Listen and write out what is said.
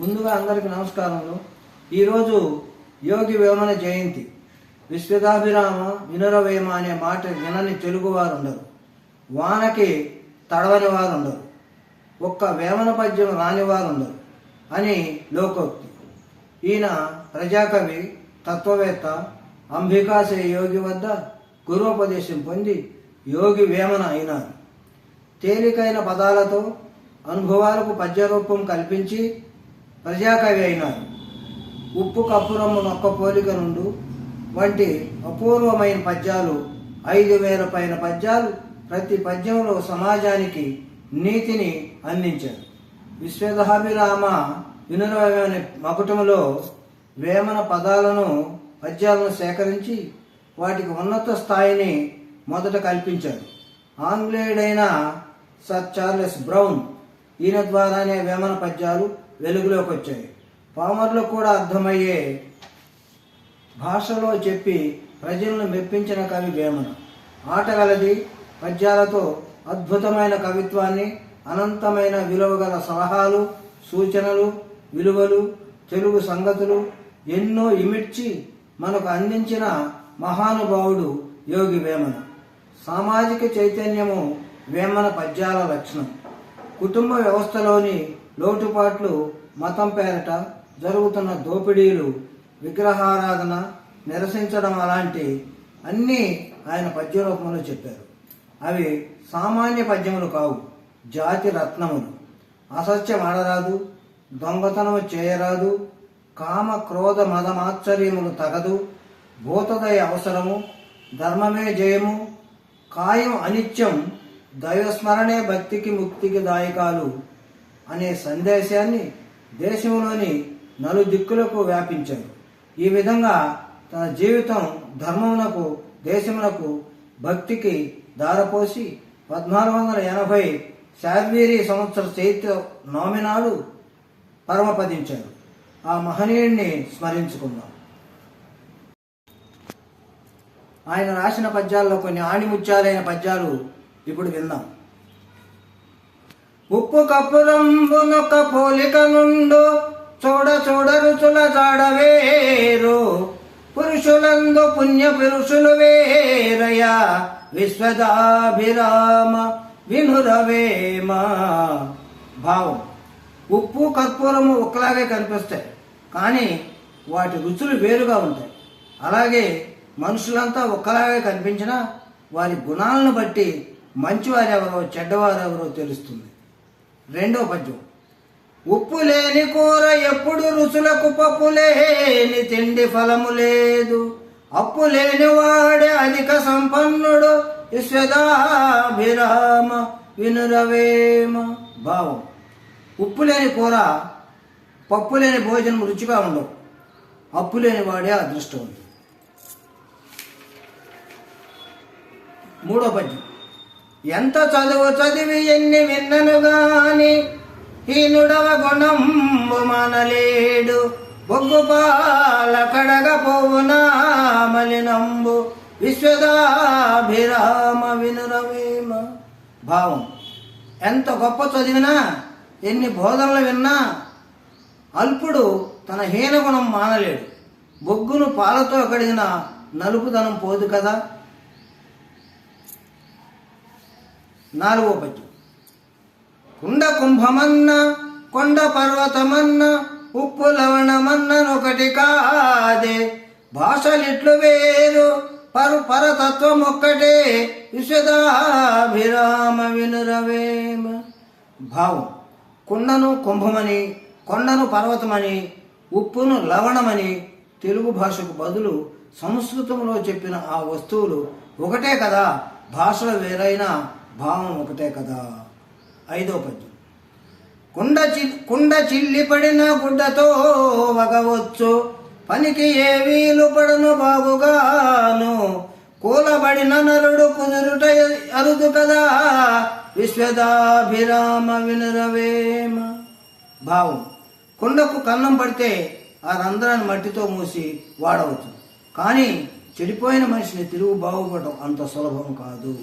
ముందుగా అందరికి నమస్కారములు. ఈరోజు యోగి వేమన జయంతి. విశ్వదాభిరామ వినురవేమ అనే మాట వినని తెలుగువారు ఉండరు వానకి తడవని వారు ఉండరు ఒక్క వేమన పద్యం రాని వారు ఉండరు అని లోకోక్తి. ఈయన ప్రజాకవి తత్వవేత్త అంబికాశయ యోగి వద్ద గురుపదేశం పొంది యోగి వేమన అయినారు. తేలికైన పదాలతో అనుభవాలకు పద్యరూపం కల్పించి ప్రజాకవి అయినారు ఉప్పు కప్పురమ్ము నొక్క పోలిక నుండు వంటి అపూర్వమైన పద్యాలు ఐదు వేల పైన పద్యాలు ప్రతి పద్యంలో సమాజానికి నీతిని అందించారు. విశ్వదాభిరామ వినురవేమని మకుటములో వేమన పదాలను పద్యాలను సేకరించి వాటికి ఉన్నత స్థాయిని మొదట కల్పించారు. ఆంగ్లేయుడైన సర్ చార్లెస్ బ్రౌన్ ఈయన ద్వారానే వేమన పద్యాలు వెలుగులోకి వచ్చాయి పామర్లకు కూడా అర్థమయ్యే భాషలో చెప్పి ప్రజలను మెప్పించిన కవి వేమన. ఆటగలది పద్యాలతో అద్భుతమైన కవిత్వాన్ని అనంతమైన విలువగల సలహాలు సూచనలు విలువలు తెలుగు సంగతులు ఎన్నో ఇమిడ్చి మనకు అందించిన మహానుభావుడు యోగి వేమన. సామాజిక చైతన్యము వేమన పద్యాల లక్షణం. కుటుంబ వ్యవస్థలోని లోటుపాట్లు మతం పేరట జరుగుతున్న దోపిడీలు విగ్రహారాధన నిరసించడం అలాంటి అన్నీ ఆయన పద్య రూపంలో చెప్పారు. అవి సామాన్య పద్యములు కావు జాతి రత్నములు. అసత్యం ఆడరాదు దొంగతనము చేయరాదు కామ క్రోధ మదమాశ్చర్యములు తగదు భూతదయ అవసరము ధర్మమే జయము కాయం అనిత్యం దైవస్మరణే భక్తికి ముక్తికి దాయకాలు అనే సందేశాన్ని దేశంలోని నలుదిక్కులకు వ్యాపించారు. ఈ విధంగా తన జీవితం ధర్మమునకు దేశమునకు భక్తికి దారపోసి పద్నాలుగు వందల ఎనభై శార్వీరి సంవత్సర చైత్ర నామినాడు పరమపదించారు. ఆ మహనీయుడిని స్మరించుకుందాం. ఆయన రాసిన పద్యాల్లో కొన్ని ఆణిముత్యాలైన పద్యాలు ఇప్పుడు విందాం. ఉప్పు కప్పురంబునొక్క పోలిక నుండు చూడ చూడ రుచుల జాడవేరు పురుషులందు పుణ్య పురుషులు వేరయ. విశ్వదాభిరామ వినురవేమ భావం. ఉప్పు కర్పూరము ఒకలాగే కనిపిస్తాయి. కానీ వాటి రుచులు వేరుగా ఉంటాయి. అలాగే మనుషులంతా ఒక్కలాగే కనిపించినా వారి గుణాలను బట్టి మంచివారెవరో చెడ్డవారెవరో తెలుస్తుంది. రెండో పద్యం. ఉప్పు లేని కూర ఎప్పుడు రుచులకు పప్పు లేని తిండి ఫలము లేదు. అప్పు లేని వాడే అధిక సంపన్నుడు విశ్వదాభిరామ వినురవేమ భావం. ఉప్పు లేని కూర పప్పు లేని భోజనం రుచిగా ఉండవు. అప్పు లేని వాడే అదృష్టవంతుడు. మూడో పద్యం. ఎంత చదువు చదివి ఎన్ని విన్నను గాని హీనుడవ గుణంబు మనలేడు. బొగ్గు పాల కడగ పోవునా మలినంబు విశ్వదాభిరామ వినురవేమ. భావం ఎంత గొప్ప చదివినా ఎన్ని బోధనలు విన్నా అల్పుడు తన హీనగుణం మానలేడు. బొగ్గును పాలతో కడిగిన నలుపుదనం పోదు కదా. నాలుగో పద్యం. కుండ కుంభమన్న కొండ పర్వతమన్న ఉప్పు లవణమన్ననొకటి కాదే. భాషలిట్లు వేరు పరు పరతత్వం ఒక్కటే విశ్వదాభిరామ వినురవేమ. భావం కుండను కుంభమని కొండను పర్వతమని ఉప్పును లవణమని తెలుగు భాషకు బదులు సంస్కృతంలో చెప్పిన ఆ వస్తువులు ఒకటే కదా భాషలు వేరైనా భావం ఒకటే కదా. ఐదో పద్యం. కుండ చి కుండ చిల్లి పడిన గుడ్డతో వగవచ్చు. పనికి ఏ వీలు పడను బాగుగాను. కూలబడిన నరుడు కుదురుట అరుదు కదా విశ్వదాభిరామ వినురవేమ. భావం. కుండకు కన్నం పడితే ఆ రంధ్రాన్ని మట్టితో మూసి వాడవచ్చు. కానీ చెడిపోయిన మనిషిని తిరుగు బాగుపడటం అంత సులభం కాదు.